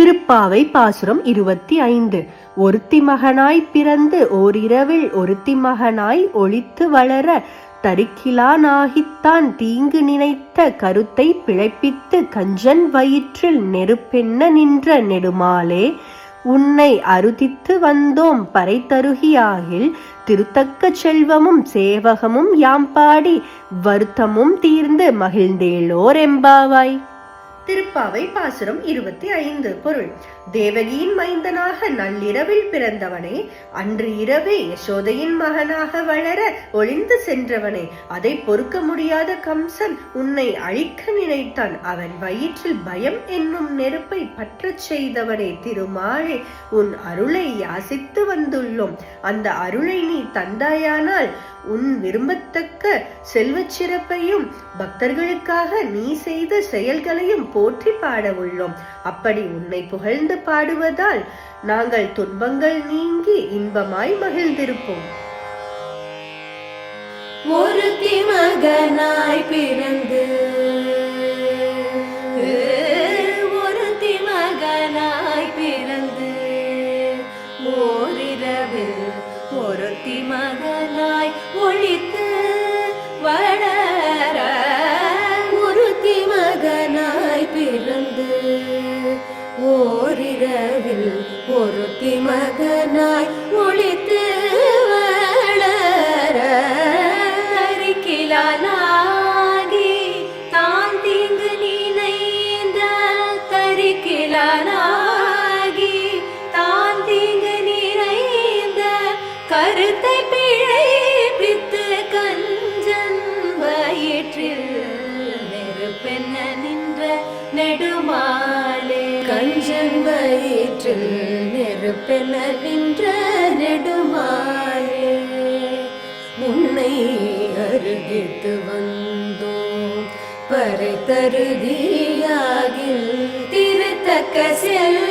திருப்பாவை பாசுரம் இருபத்தி ஐந்து. ஒருத்தி மகனாய் பிறந்து ஓரிரவில் ஒருத்தி மகனாய் ஒளித்து வளர தரிக்கிலானாகித்தான் தீங்கு நினைத்த கருத்தை பிழைப்பித்து கஞ்சன் வயிற்றில் நெருப்பென்ன நின்ற நெடுமாலே. உன்னை அருதித்து வந்தோம் பறை தருகியாகில் திருத்தக்க செல்வமும் சேவகமும் யாம் பாடி வருத்தமும் தீர்ந்து மகிழ்ந்தேளோர் எம்பாவாய். திருப்பாவை பாசுரம் இருபத்தி ஐந்து பொருள். தேவகியின் மைந்தனாக நள்ளிரவில் பிறந்தவனே அன்று இரவே யசோதையின் மகனாக வளர ஒளிந்து சென்றவனே அதை பொறுக்க முடியாத கம்சன் உன்னை அழிக்க நினைத்தான். அவன் வயிற்றில் பயம் என்னும் நெருப்பை பற்றச் செய்தவனே திருமாலே உன் அருளை யாசித்து வந்துள்ளோம். அந்த அருளை நீ தந்தாயானால் உன் விரும்பத்தக்க செல்வச் சிறப்பையும் பக்தர்களுக்காக நீ செய்த செயல்களையும் போற்றி பாட உள்ளோம். அப்படி உன்னை புகழ்ந்து பாடுவதால் நாங்கள் துன்பங்கள் நீங்கி இன்பமாய் மகிழ்ந்திருப்போம். ஒரு மகனாய் பிறந்து ஒருத்தி மகனாய் பிறந்து ஓரிரவில் ஒருத்தி மகன் ஒழித்து வளர உறுதி மகனாய் பிறந்து ஓரிரவில் ஒருத்தி மகனாய் ஒழித்து வளர தரிக்கிலானாகி தான் தீங்கு நினைந்த தரிக்கிலானாகி வயிற்றில் நெருப்பென்ன நின்ற நெடுமாலே. கஞ்சன் வயிற்றில் நெருப்பென நின்ற நெடுமாலே. உன்னை அருகித்து வந்தோம் பறை தருதியாகில் திருத்தக்க செல்